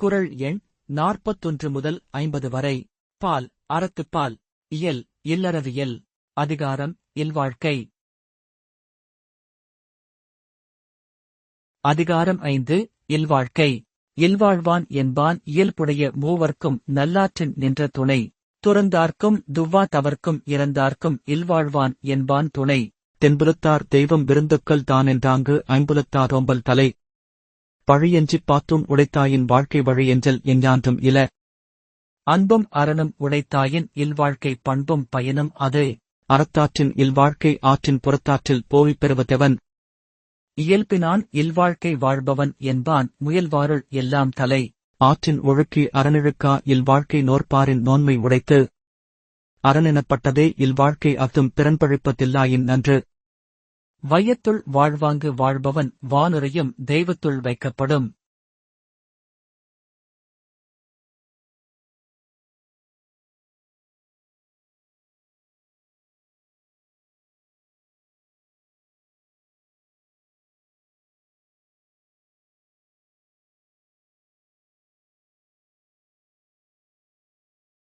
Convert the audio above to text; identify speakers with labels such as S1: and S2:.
S1: குரல் எண் நாற்பத்தொன்று முதல் ஐம்பது வரை. பால் அறத்துப்பால் இயல் இல்லறவியல் அதிகாரம் இல்வாழ்க்கை அதிகாரம் ஐந்து இல்வாழ்க்கை இல்வாழ்வான் என்பான் இயல்புடைய மூவர்க்கும் நல்லாற்றின் நின்ற துணை. துறந்தார்க்கும் துவ்வா தவர்க்கும் இறந்தார்க்கும் இல்வாழ்வான் என்பான் துணை.
S2: தென்புலத்தார் தெய்வம் விருந்துக்கள் தானென்றாங்கு ஐம்புலத்தார் ஓம்பல் தலை. பழியெஞ்சிப் பார்த்தும் உடைத்தாயின் வாழ்க்கை வழியெஞ்சல் எஞ்ஞான்றும் இல.
S1: அன்பும் அறனும் உடைத்தாயின் இல்வாழ்க்கை பண்பும் பயனும் அது.
S2: அறத்தாற்றின் இல்வாழ்க்கை ஆற்றின் புறத்தாற்றில் போவிப் பெறுவதவன்.
S1: இயல்பினான் இல்வாழ்க்கை வாழ்பவன் என்பான் முயல்வாருள் எல்லாம் தலை.
S2: ஆற்றின் ஒழுக்கி அறநிழுக்கா இல்வாழ்க்கை நோற்பாரின் நோன்மை உடைத்து. அரணெனப்பட்டதே இல்வாழ்க்கை அத்தும் பிறன்பழிப்பதில்லாயின் நன்று.
S1: வையத்துள் வாழ்வாங்கு வாழ்பவன் வானுரையும் தெய்வத்துள் வைக்கப்படும்.